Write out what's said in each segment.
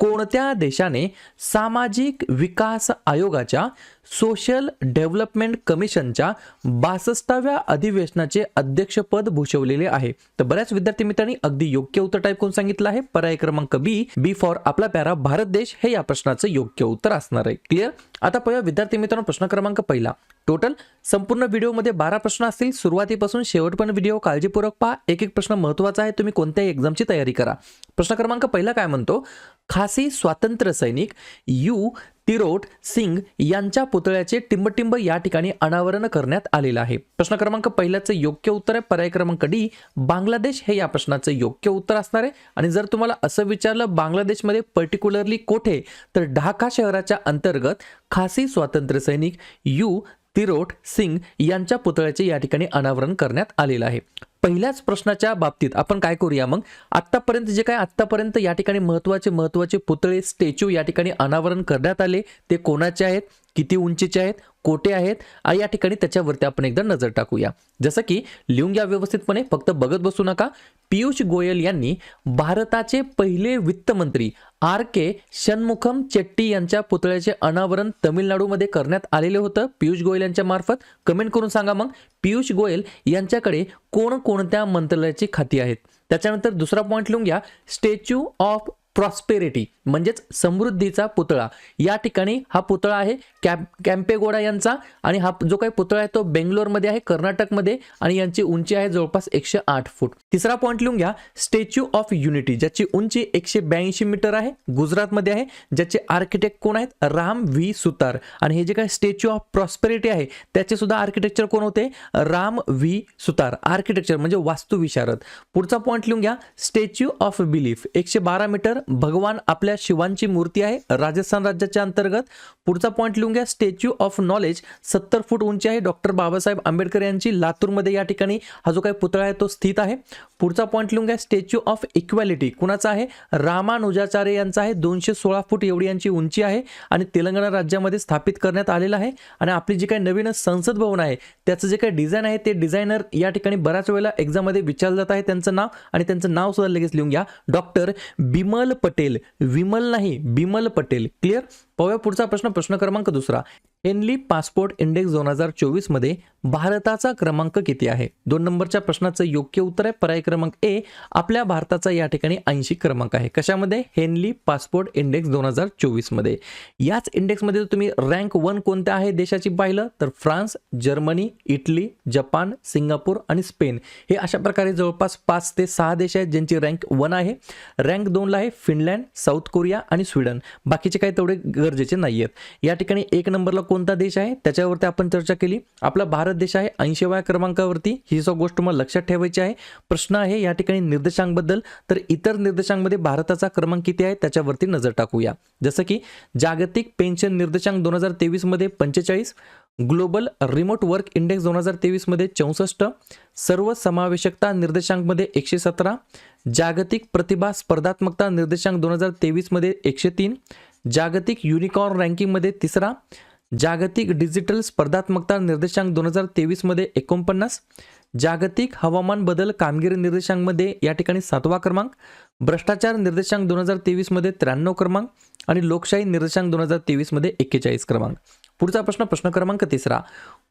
कोणत्या देशाने सामाजिक विकास आयोगाच्या सोशल डेव्हलपमेंट कमिशनच्या बासष्टाव्या अधिवेशनाचे अध्यक्षपद भूषवलेले आहे? तर बऱ्याच विद्यार्थी मित्रांनी अगदी योग्य उत्तर टाईप करून सांगितलं आहे. पर्याय क्रमांक बी बी फॉर आपला प्यारा भारत देश हे या प्रश्नाचं योग्य उत्तर असणार आहे. क्लिअर आता पाहूया विद्यार्थी मित्रांनो प्रश्न क्रमांक पहिला. टोटल संपूर्ण व्हिडिओमध्ये बारा प्रश्न असतील. सुरुवातीपासून शेवटपर्यंत व्हिडिओ काळजीपूर्वक पहा. एक एक प्रश्न महत्त्वाचा आहे. तुम्ही कोणत्याही एक्झामची तयारी करा. प्रश्न क्रमांक पहिला काय म्हणतो? खासी स्वातंत्र्य सैनिक यू टिरोट सिंग यांच्या पुतळ्याचे टिंबटिंब या ठिकाणी अनावरण करण्यात आलेलं आहे. प्रश्न क्रमांक पहिल्याचं योग्य उत्तर आहे. पर्याय क्रमांक डी बांगलादेश हे या प्रश्नाचं योग्य उत्तर असणार आहे. आणि जर तुम्हाला असं विचारलं बांगलादेशमध्ये पर्टिक्युलरली कोठे तर ढाका शहराच्या अंतर्गत खासी स्वातंत्र्य सैनिक यू तिरोट सिंग यांच्या पुतळ्याचे या ठिकाणी अनावरण करण्यात आलेलं आहे. पहिल्याच प्रश्नाच्या बाबतीत आपण काय करूया मग? आत्तापर्यंत जे काय आत्तापर्यंत या ठिकाणी महत्त्वाचे महत्त्वाचे पुतळे स्टॅच्यू या ठिकाणी अनावरण करण्यात आले. ते कोणाचे आहेत? किती उंचीचे आहेत? कोठे आहेत. आणि या ठिकाणी त्याच्यावरती आपण एकदा नजर टाकूया. जसं की लिहून घ्या व्यवस्थितपणे फक्त बघत बसू नका. पियुष गोयल यांनी भारताचे पहिले वित्तमंत्री आर के षण्मुखम चेट्टी यांच्या पुतळ्याचे अनावरण तमिळनाडूमध्ये करण्यात आलेले होतं. पियुष गोयल यांच्या मार्फत. कमेंट करून सांगा मग पियुष गोयल यांच्याकडे कोणकोणत्या मंत्रालयाची खाती आहेत? त्याच्यानंतर दुसरा पॉईंट लिहून घ्या. Statue of prosperity. म्हणजेच समृद्धीचा पुतळा. या ठिकाणी हा पुतळा आहे कॅम कॅम्पेगोडा यांचा आणि हा जो काही पुतळा आहे तो बेंगलोरमध्ये आहे कर्नाटकमध्ये आणि यांची उंची आहे जवळपास एकशे आठ फूट. तिसरा पॉईंट लिहून घ्या. स्टॅच्यू ऑफ युनिटी ज्याची उंची एकशे ब्याऐंशी मीटर आहे गुजरातमध्ये आहे ज्याचे आर्किटेक्ट कोण आहेत? राम व्ही. सुतार. आणि हे जे काही स्टॅच्यू ऑफ प्रॉस्पेरिटी आहे त्याचे सुद्धा आर्किटेक्चर कोण होते? राम व्ही. सुतार. आर्किटेक्चर म्हणजे वास्तुविशारद. पुढचा पॉईंट लिहून घ्या. स्टॅच्यू ऑफ बिलीफ एकशे बारा मीटर. भगवान आपल्या शिवांची मूर्ती आहे. राजस्थान राज्याच्या अंतर्गत. पुढचा पॉईंट लिहून घ्या. स्टॅच्यू ऑफ नॉलेज सत्तर फूट उंची आहे. डॉक्टर बाबासाहेब आंबेडकर यांची लातूरमध्ये या ठिकाणी हा जो काही पुतळा आहे तो स्थित आहे. पुढचा पॉईंट लिहून घ्या. स्टॅच्यू ऑफ इक्वॅलिटी कुणाचा आहे? रामानुजाचार्य यांचा आहे. दोनशे सोळा फूट एवढी यांची उंची आहे आणि तेलंगणा राज्यामध्ये स्थापित करण्यात आलेलं आहे. आणि आपली जी काही नवीन संसद भवन आहे त्याचं जे काही डिझाईन आहे ते डिझायनर या ठिकाणी बऱ्याच वेळेला एक्झाममध्ये विचारलं जात आहे. त्यांचं नाव आणि त्यांचं नाव सुद्धा लगेच लिहून घ्या. डॉक्टर बिमल पटेल विमल नाही बिमल पटेल. क्लिअर पाहूया पुढचा प्रश्न प्रश्न क्रमांक दुसरा. हेनली पासपोर्ट इंडेक्स दोन हजार चोवीसमध्ये भारताचा क्रमांक किती आहे? दोन नंबरच्या प्रश्नाचं योग्य उत्तर आहे. पर्याय क्रमांक ए आपल्या भारताचा या ठिकाणी ऐंशी क्रमांक आहे. कशामध्ये? हेनली पासपोर्ट इंडेक्स दोन हजार चोवीसमध्ये याच इंडेक्समध्ये जर तुम्ही रँक वन कोणत्या आहे देशाची पाहिलं? तर France Germany Italy Japan Singapore आणि स्पेन. हे अशा प्रकारे जवळपास पाच ते सहा देश आहेत ज्यांची रँक वन आहे. रँक दोनला आहे फिनलँड साऊथ कोरिया आणि स्वीडन. बाकीचे काही तेवढे गरजेचे नाही आहेत या ठिकाणी एक नंबरला कोणता देश आहे? त्याच्यावरती आपण चर्चा केली. आपला भारत देश आहे ऐंशीव्या क्रमांकावरती. ही सगळी गोष्ट मला लक्षात ठेवायची आहे. प्रश्न आहे या ठिकाणी निर्देशांकबद्दल. तर इतर निर्देशांमध्ये भारताचा क्रमांक किती आहे? त्याच्यावरती नजर टाकूया. जसं की जागतिक पेन्शन निर्देशांक दोन हजार तेवीसमध्ये पंचेचाळीस ग्लोबल रिमोट वर्क इंडेक्स दोन हजार तेवीसमध्ये चौसष्ट सर्व समावेशकता निर्देशांकमध्ये एकशे सतरा जागतिक प्रतिभा स्पर्धात्मकता निर्देशांक दोन हजार तेवीसमध्ये एकशे तीन जागतिक युनिकॉर्न रँकिंगमध्ये तिसरा जागतिक डिजिटल स्पर्धात्मकता निर्देशांक दोन हजार तेवीसमध्ये एकोणपन्नास. जागतिक हवामान बदल कामगिरी निर्देशांकमध्ये या ठिकाणी सातवा क्रमांक. भ्रष्टाचार निर्देशांक दोन हजार तेवीसमध्ये त्र्याण्णव क्रमांक आणि लोकशाही निर्देशांक दोन हजार तेवीसमध्ये एक्केचाळीस क्रमांक. पुढचा प्रश्न प्रश्न क्रमांक तिसरा.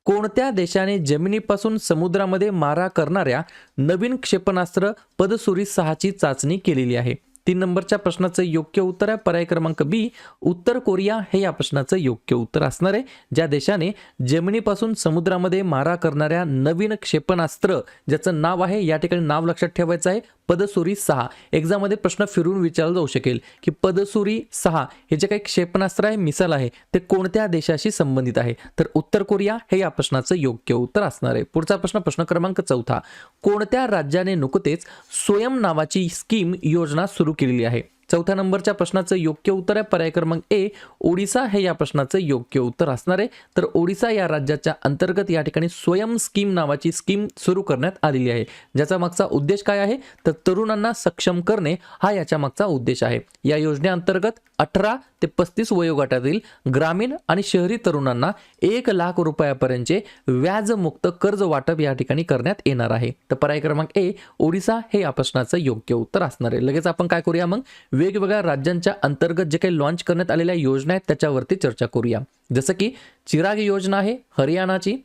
कोणत्या देशाने जमिनीपासून समुद्रामध्ये मारा करणाऱ्या नवीन क्षेपणास्त्र पदसुरी सहाची चाचणी केलेली आहे? तीन नंबरच्या प्रश्नाचं योग्य उत्तर आहे. पर्याय क्रमांक बी उत्तर कोरिया हे या प्रश्नाचं योग्य उत्तर असणार आहे. ज्या देशाने जमिनीपासून समुद्रामध्ये मारा करणाऱ्या नवीन क्षेपणास्त्र ज्याचं नाव आहे या ठिकाणी नाव लक्षात ठेवायचं आहे. पदसुरी सहा. एक्झाममध्ये प्रश्न फिरून विचारला जाऊ शकेल की पदसुरी सहा हे जे काही क्षेपणास्त्र आहे मिसाल आहे ते कोणत्या देशाशी संबंधित आहे? तर उत्तर कोरिया हे या प्रश्नाचं योग्य उत्तर असणार आहे. पुढचा प्रश्न प्रश्न क्रमांक चौथा. कोणत्या राज्याने नुकतेच स्वयं नावाची स्कीम योजना सुरू केलेली आहे? चौथ्या नंबरच्या प्रश्नाचं योग्य उत्तर आहे. पर्याय क्रमांक ए ओडिसा हे या प्रश्नाचं योग्य उत्तर असणार आहे. तर ओडिसा या राज्याच्या अंतर्गत या ठिकाणी स्वयं स्कीम नावाची स्कीम सुरू करण्यात आलेली आहे. ज्याचा मागचा उद्देश काय आहे? तर तरुणांना सक्षम करणे हा याच्या मागचा उद्देश आहे. या योजनेअंतर्गत अठरा ते पस्तीस वयोगटातील ग्रामीण आणि शहरी तरुणांना एक लाख रुपयापर्यंतचे व्याजमुक्त कर्ज वाटप या ठिकाणी करण्यात येणार आहे. तर पर्याय क्रमांक ए ओडिसा हे या प्रश्नाचं योग्य उत्तर असणार आहे. लगेच आपण काय करूया मग? वेगवेगळ्या राज्यांच्या अंतर्गत जे काही लॉन्च करण्यात आलेल्या योजना आहेत त्याच्यावरती चर्चा करूया. जसं की चिराग योजना आहे हरियाणाची.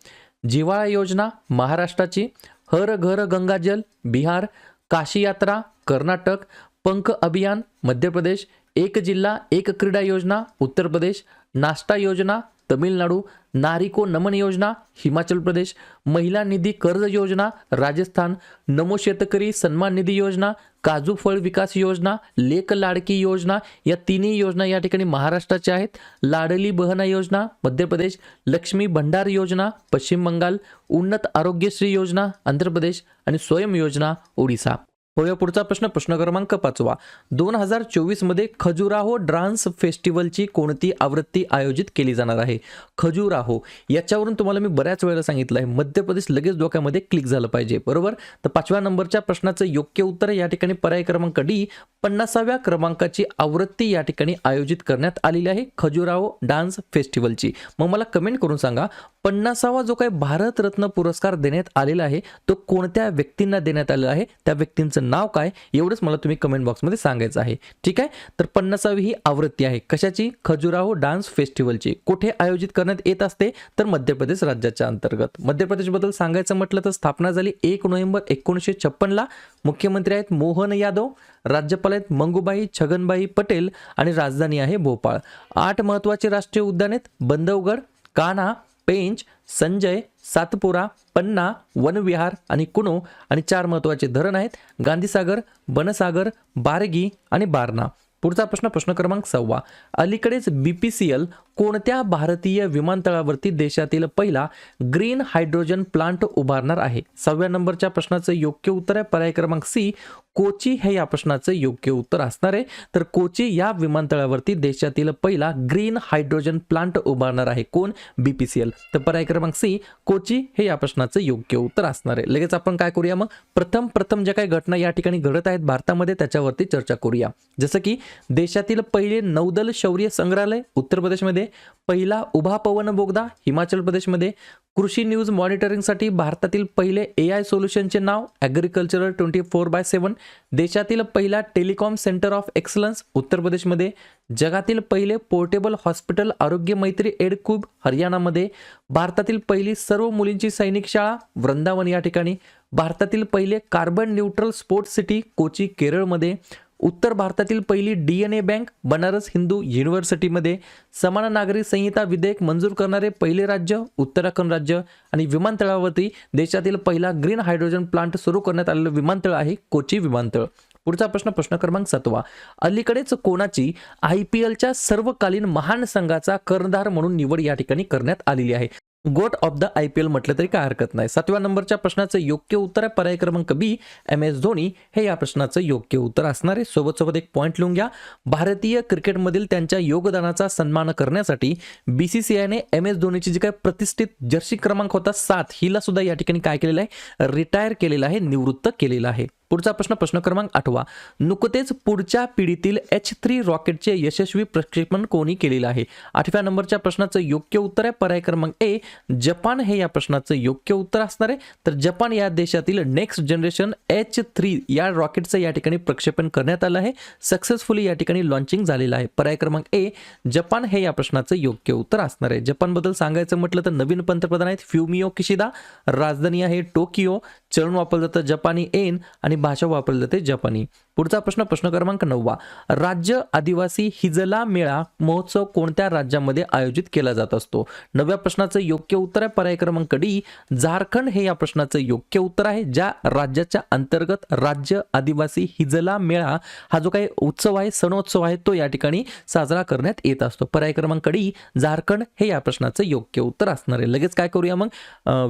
जिव्हाळा योजना महाराष्ट्राची. हर घर गंगाजल बिहार. काशी यात्रा कर्नाटक. पंख अभियान मध्य प्रदेश. एक जिल्हा एक क्रीडा योजना उत्तर प्रदेश नाश्ता योजना तमिळनाडू नारिको नमन योजना हिमाचल प्रदेश महिला निधी कर्ज योजना राजस्थान नमो शेतकरी सन्मान निधी योजना काजू फळ विकास योजना लेक लाडकी योजना या तिन्ही योजना या ठिकाणी महाराष्ट्राच्या आहेत. लाडली बहना योजना मध्य प्रदेश लक्ष्मी भंडार योजना पश्चिम बंगाल उन्नत आरोग्यश्री योजना आंध्र प्रदेश आणि स्वयं योजना ओडिसा. होय पुढचा प्रश्न प्रश्न क्रमांक पाचवा. दोन हजार चोवीसमध्ये खजुराहो डान्स फेस्टिवलची कोणती आवृत्ती आयोजित केली जाणार आहे? खजुराहो याच्यावरून तुम्हाला मी बऱ्याच वेळेला सांगितलं आहे मध्य प्रदेश लगेच डोक्यामध्ये क्लिक झालं पाहिजे बरोबर? तर पाचव्या नंबरच्या प्रश्नाचं योग्य उत्तर या ठिकाणी पर्याय क्रमांक डी पन्नासाव्या क्रमांकाची आवृत्ती या ठिकाणी आयोजित करण्यात आलेली आहे खजुराहो डान्स फेस्टिवलची. मग मला कमेंट करून सांगा पन्नासावा जो काही भारतरत्न पुरस्कार देण्यात आलेला आहे तो कोणत्या व्यक्तींना देण्यात आलेला आहे? त्या व्यक्तींचं नाव काय एवढंच मला तुम्ही कमेंट बॉक्समध्ये सांगायचं आहे. ठीक आहे? तर पन्नासावी ही आवृत्ती आहे. कशाची? खजुराहो डान्स फेस्टिवलची. कुठे आयोजित करण्यात येत असते? तर मध्य प्रदेश राज्याच्या अंतर्गत. मध्य प्रदेशबद्दल सांगायचं म्हटलं तर स्थापना झाली एक नोव्हेंबर एकोणीसशे छप्पनला. मुख्यमंत्री आहेत मोहन यादव राज्यपाल आहेत मंगूबाई छगनबाई पटेल आणि राजधानी आहे भोपाळ. आठ महत्त्वाचे राष्ट्रीय उद्यान आहेत बंधवगड कान्हा पेंच संजय सातपुरा पन्ना वनविहार आणि कुणो आणि चार महत्त्वाचे धरण आहेत. गांधीसागर बनसागर बारगी आणि बारणा. पुढचा प्रश्न प्रश्न क्रमांक सव्वा. अलीकडेच बी पी सी एल कोणत्या भारतीय विमानतळावरती देशातील पहिला ग्रीन हायड्रोजन प्लांट उभारणार आहे? सहाव्या नंबरच्या प्रश्नाचं योग्य उत्तर आहे. पर्याय क्रमांक सी कोची हे या प्रश्नाचं योग्य उत्तर असणार आहे. तर कोची या विमानतळावरती देशातील पहिला ग्रीन हायड्रोजन प्लांट उभारणार आहे. कोण? B P C L. तर पर्याय क्रमांक सी कोची हे या प्रश्नाचं योग्य उत्तर असणार आहे. लगेच आपण काय करूया मग? प्रथम प्रथम ज्या काही घटना या ठिकाणी घडत आहेत भारतामध्ये त्याच्यावरती चर्चा करूया. जसं की देशातील पहिले नौदल शौर्य संग्रहालय उत्तर प्रदेशमध्ये पहिला उभा पवन बोगदा हिमाचल प्रदेशमध्ये कृषी न्यूज मॉनिटरिंगसाठी भारतातील पहिले ए आय सोल्युशनचे नाव agricultural twenty four by seven देशातील पहिला टेलिकॉम सेंटर ऑफ एक्सलन्स उत्तर प्रदेशमध्ये जगातील पहिले पोर्टेबल हॉस्पिटल आरोग्य मैत्री एडकूब हरियाणामध्ये भारतातील पहिली सर्व मुलींची सैनिक शाळा वृंदावन या ठिकाणी भारतातील पहिले carbon neutral sports city Kochi केरळमध्ये उत्तर भारतातील पहिली D N A bank Banaras Hindu युनिव्हर्सिटीमध्ये समान नागरी संहिता विधेयक मंजूर करणारे पहिले राज्य उत्तराखंड राज्य आणि विमानतळावरती देशातील पहिला ग्रीन हायड्रोजन प्लांट सुरू करण्यात आलेलं विमानतळ आहे कोची विमानतळ. पुढचा प्रश्न प्रश्न क्रमांक सातवा. अलीकडेच कोणाची आय पी एलच्या सर्वकालीन महान संघाचा कर्णधार म्हणून निवड या ठिकाणी करण्यात आलेली आहे? GOAT of the I P L म्हटलं तरी काय हरकत नाही. सातव्या नंबरच्या प्रश्नाचं योग्य उत्तर आहे. पर्याय क्रमांक बी एम एस धोनी हे या प्रश्नाचं योग्य उत्तर असणार आहे. सोबत सोबत एक पॉईंट लिहून घ्या. भारतीय क्रिकेटमधील त्यांच्या योगदानाचा सन्मान करण्यासाठी बी सी सी आयने एम एस धोनीची जी काय प्रतिष्ठित जर्सी क्रमांक होता सात हिला सुद्धा या ठिकाणी काय केलेलं आहे? रिटायर केलेलं आहे निवृत्त केलेलं आहे. पुढचा प्रश्न प्रश्न क्रमांक आठवा. नुकतेच पुढच्या पिढीतील एच थ्री रॉकेटचे यशस्वी प्रक्षेपण कोणी केलेलं आहे? आठव्या नंबरच्या प्रश्नाचं योग्य उत्तर आहे. पर्याय क्रमांक ए जपान हे या प्रश्नाचं योग्य उत्तर असणार आहे. तर जपान या देशातील नेक्स्ट जनरेशन एच थ्री या रॉकेटचं या ठिकाणी प्रक्षेपण करण्यात आलं आहे. सक्सेसफुली या ठिकाणी लॉन्चिंग झालेलं आहे. पर्याय क्रमांक ए जपान हे या प्रश्नाचं योग्य उत्तर असणार आहे. जपानबद्दल सांगायचं म्हटलं तर नवीन पंतप्रधान आहेत फ्युमिओ किशिदा. राजधानी आहे टोकियो. चलन वापरलं जातं जपानी एन आणि भाषा वापरली जाते जपानी. पुढचा प्रश्न प्रश्न क्रमांक नववा. राज्य आदिवासी हिजला मेळा महोत्सव कोणत्या राज्यामध्ये आयोजित केला जात असतो? नव्या प्रश्नाचं योग्य उत्तर आहे पर्याय क्रमांक डी. झारखंड हे या प्रश्नाचं योग्य उत्तर आहे ज्या राज्याच्या अंतर्गत राज्य आदिवासी हिजला मेळा हा जो काही उत्सव आहे सणोत्सव आहे तो या ठिकाणी साजरा करण्यात येत असतो. पर्याय क्रमांक डी झारखंड हे या प्रश्नाचं योग्य उत्तर असणार आहे. लगेच काय करूया मग?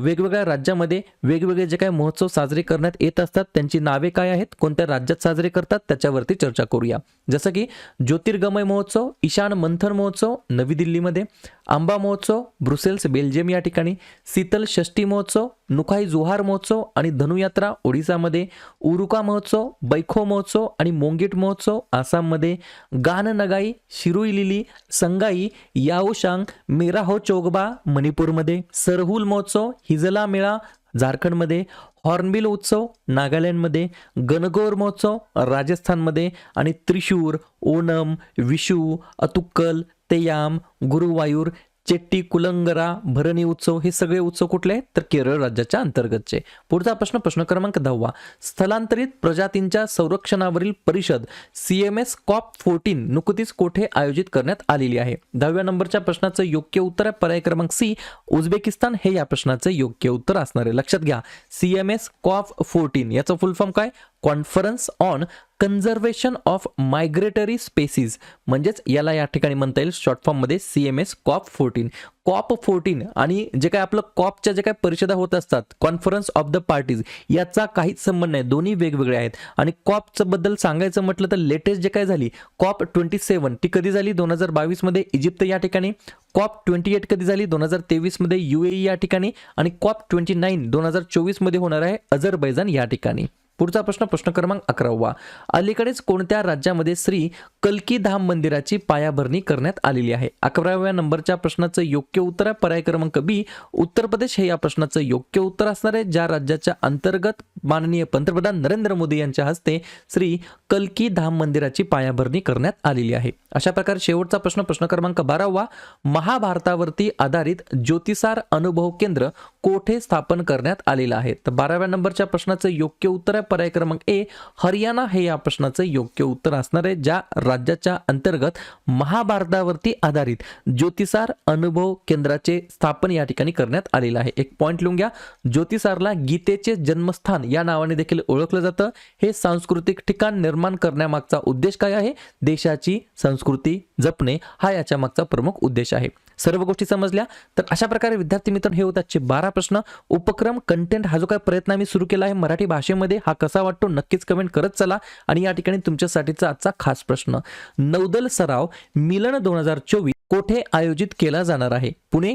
वेगवेगळ्या राज्यामध्ये वेगवेगळे जे काही महोत्सव साजरे करण्यात येत असतात त्यांची नावे काय आहेत? कोणत्या राज्यात साजरे करतात त्याच्यावरती चर्चा करूया. जसं की ज्योतिर्गमय महोत्सव ईशान मंथन महोत्सव नवी दिल्लीमध्ये आंबा महोत्सव ब्रुसेल्स बेल्जियम या ठिकाणी शीतल षष्ठी महोत्सव नुखाई जोहार महोत्सव आणि धनुयात्रा ओडिसामध्ये उरुका महोत्सव बैखो महोत्सव आणि मोंगेट महोत्सव आसाममध्ये गान नगाई शिरुई लिली संगाई याओशांग मेरा हो चोगबा मणिपूरमध्ये सरहुल महोत्सव हिजला मेळा झारखंडमध्ये हॉर्नबिल उत्सव नागालँडमध्ये गणगौर महोत्सव राजस्थानमध्ये आणि त्रिशूर ओणम विशू अतुक्कल तेयाम गुरुवायूर चेट्टी कुलंगरा भरणी उत्सव हे सगळे उत्सव कुठले आहेत? तर केरळ राज्याच्या अंतर्गतचे. पुढचा प्रश्न प्रश्न क्रमांक दहावा. स्थलांतरित प्रजातींच्या संरक्षणावरील परिषद C M S COP fourteen नुकतीच कोठे आयोजित करण्यात आलेली आहे? दहाव्या नंबरच्या प्रश्नाचं योग्य उत्तर आहे पर्याय क्रमांक सी. उझबेकिस्तान हे या प्रश्नाचं योग्य उत्तर असणार आहे. लक्षात घ्या. C M S COP fourteen याचं फुल फॉर्म काय? Conference on conservation of migratory species म्हणजेच याला या ठिकाणी म्हणता येईल शॉर्ट फॉर्ममध्ये C M S COP fourteen. COP fourteen आणि जे काय आपलं कॉपच्या जे काय परिषदा होत असतात कॉन्फरन्स ऑफ द पार्टीज याचा काहीच संबंध नाही. दोन्ही वेगवेगळे आहेत. आणि कॉपचं बद्दल सांगायचं म्हटलं तर लेटेस्ट जे काय झाली कॉप ट्वेंटी सेवन ती कधी झाली? दोन हजार बावीसमध्ये इजिप्त या ठिकाणी. कॉप ट्वेंटी एट कधी झाली? दोन हजार तेवीसमध्ये यू ए या ठिकाणी. आणि कॉप ट्वेंटी नाईन दोन हजार चोवीसमध्ये होणार आहे अझरबैजान या ठिकाणी. पुढचा प्रश्न प्रश्न क्रमांक अकरावा. अलीकडेच कोणत्या राज्यामध्ये श्री कल्की धाम मंदिराची पायाभरणी करण्यात आलेली आहे? अकराव्या नंबरच्या प्रश्नाचं योग्य उत्तर आहे. पर्याय क्रमांक बी उत्तर प्रदेश हे या प्रश्नाचं योग्य उत्तर असणार आहे. ज्या राज्याच्या अंतर्गत माननीय पंतप्रधान नरेंद्र मोदी यांच्या हस्ते श्री कल्की धाम मंदिराची पायाभरणी करण्यात आलेली आहे. अशा प्रकारे शेवटचा प्रश्न प्रश्न क्रमांक बारावा. महाभारतावरती आधारित ज्योतिसार अनुभव केंद्र कोठे स्थापन करण्यात आलेलं आहे? तर बाराव्या नंबरच्या प्रश्नाचं योग्य उत्तर आहे पर्याय क्रमांक ए हरियाणा. हे या प्रश्नाचं योग्य उत्तर असणार आहे ज्या राज्याच्या अंतर्गत महाभारतावरती आधारित ज्योतिसार अनुभव केंद्राचे स्थापन या ठिकाणी करण्यात आलेलं आहे. एक पॉईंट लिहून घ्या. ज्योतिसारला गीतेचे जन्मस्थान या नावाने देखील ओळखलं जातं. हे सांस्कृतिक ठिकाण निर्माण करण्यामागचा उद्देश काय आहे? देशाची संस्कृती जपणे हा याच्या मागचा प्रमुख उद्देश आहे. सर्व गोष्टी समजल्या? तर अशा प्रकारे विद्यार्थी मित्र हे होतात आजचे बारा प्रश्न उपक्रम कंटेंट हा जो काही प्रयत्न आम्ही सुरू केला आहे मराठी भाषेमध्ये हा कसा वाटतो नक्कीच कमेंट करत चला. आणि या ठिकाणी तुमच्यासाठीचा आजचा खास प्रश्न नौदल सराव मिलन दोन हजार चोवीस कोठे आयोजित केला जाणार आहे? पुणे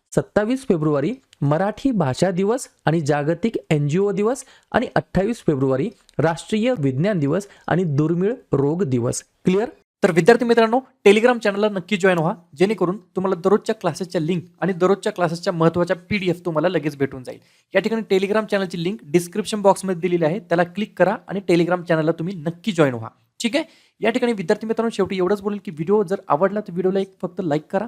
सत्तावीस फेब्रुवारी मराठी भाषा दिवस आणि जागतिक एन जी ओ दिवस आणि अठ्ठावीस फेब्रुवारी राष्ट्रीय विज्ञान दिवस आणि दुर्मिळ रोग दिवस. क्लिअर तर विद्यार्थी मित्रांनो टेलिग्राम चॅनलला नक्की जॉईन व्हा जेणेकरून तुम्हाला दररोजच्या क्लासेसच्या लिंक आणि दररोजच्या क्लासेसच्या महत्त्वाच्या पी डी एफ तुम्हाला लगेच भेटून जाईल. या ठिकाणी टेलिग्राम चॅनलची लिंक डिस्क्रिप्शन बॉक्समध्ये दिलेली आहे. त्याला क्लिक करा आणि टेलिग्राम चॅनलला तुम्ही नक्की जॉईन व्हा. ठीक आहे? या ठिकाणी विद्यार्थी मित्रांनो शेवटी एवढंच बोलेल की व्हिडिओ जर आवडला तर व्हिडिओला एक फक्त लाईक करा.